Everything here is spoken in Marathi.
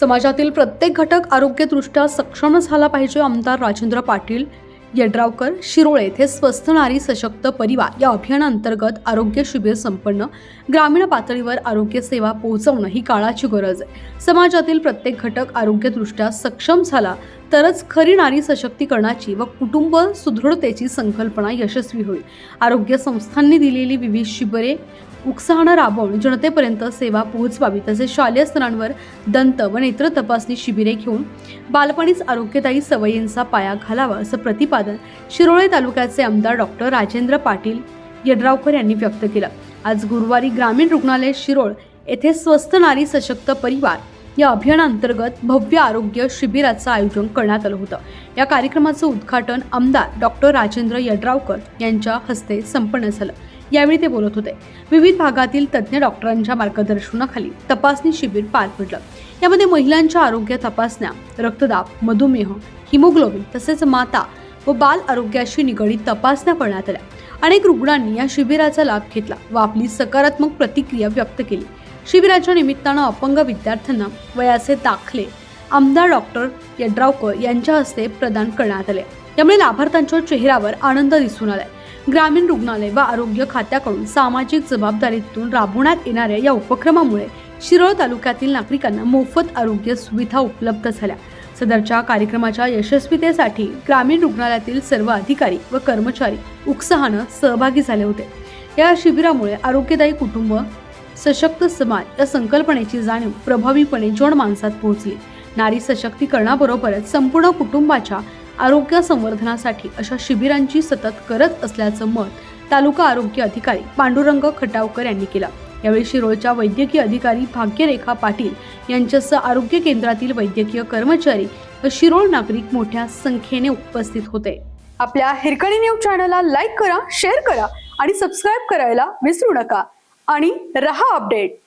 समाजातील प्रत्येक घटक आरोग्यदृष्ट्या सक्षम झाला पाहिजे आमदार राजेंद्र पाटील यड्रावकर शिरोळे येथे स्वस्थ नारी सशक्त परिवार या अभियानांतर्गत आरोग्य शिबिर संपन्न. ग्रामीण पातळीवर आरोग्य सेवा पोहोचवणं ही काळाची गरज आहे. समाजातील प्रत्येक घटक आरोग्यदृष्ट्या सक्षम झाला तरच खरी नारी सशक्तीकरणाची व कुटुंब सुदृढतेची संकल्पना यशस्वी होईल. आरोग्य संस्थांनी दिलेली विविध शिबिरे उत्साहानं राबवून जनतेपर्यंत सेवा पोहोचवावी तसेच शालेय स्तरांवर दंत व नेत्र तपासणी शिबिरे घेऊन बालपणीच आरोग्यदायी सवयींचा पाया घालावा असं प्रतिपादन शिरोळे तालुक्याचे आमदार डॉक्टर राजेंद्र पाटील यड्रावकर यांनी व्यक्त केलं. आज गुरुवारी ग्रामीण रुग्णालय शिरोळ येथे स्वस्त नारी सशक्त परिवार या अभियानांतर्गत भव्य आरोग्य शिबिराचं आयोजन करण्यात आलं होतं. या कार्यक्रमाचं उद्घाटन आमदार डॉक्टर राजेंद्र यड्रावकर यांच्या हस्ते संपन्न झालं. यावेळी ते बोलत होते. विविध भागातील तज्ज्ञ डॉक्टरांच्या मार्गदर्शनाखाली तपासणी शिबिर पार पडलं. यामध्ये महिलांच्या आरोग्य तपासण्या रक्तदाब मधुमेह हिमोग्लोबिन तसेच माता व बाल आरोग्याशी निगडीत तपासण्या करण्यात आल्या. अनेक रुग्णांनी या शिबिराचा लाभ घेतला व आपली सकारात्मक प्रतिक्रिया व्यक्त केली. शिबिराच्या निमित्तानं अपंग विद्यार्थ्यांना वयाचे दाखले आमदार डॉक्टर यड्रावकर यांच्या हस्ते प्रदान करण्यात आले. यामुळे लाभार्थ्यांच्या चेहऱ्यावर आनंद दिसून आलाय. ग्रामीण रुग्णालय व आरोग्य खात्याकडून सामाजिक जबाबदारीतून राबवण्यात येणाऱ्या या उपक्रमामुळे शिरोळ तालुक्यातील नागरिकांना मोफत आरोग्य सुविधा उपलब्ध झाल्या. सदरच्या कार्यक्रमाच्या यशस्वीतेसाठी ग्रामीण रुग्णालयातील सर्व अधिकारी व कर्मचारी उत्साहानं सहभागी झाले होते. या शिबिरामुळे आरोग्यदायी कुटुंब सशक्त समाज या संकल्पनेची जाणीव प्रभावीपणे जण माणसात पोहोचली. नारी सशक्तीकरणाबरोबरच संपूर्ण कुटुंबाच्या आरोग्य संवर्धनासाठी अशा शिबिरांची सतत करत असल्याचं मत तालुका आरोग्य अधिकारी पांडुरंग खटावकर यांनी केलं. यावेळी शिरोळच्या वैद्यकीय अधिकारी भाग्यरेखा पाटील यांच्यासह आरोग्य केंद्रातील वैद्यकीय कर्मचारी व शिरोळ नागरिक मोठ्या संख्येने उपस्थित होते. आपल्या हिरकणी न्यूज चॅनलला लाईक करा शेअर करा आणि सबस्क्राईब करायला विसरू नका. आणि रहा अपडेट.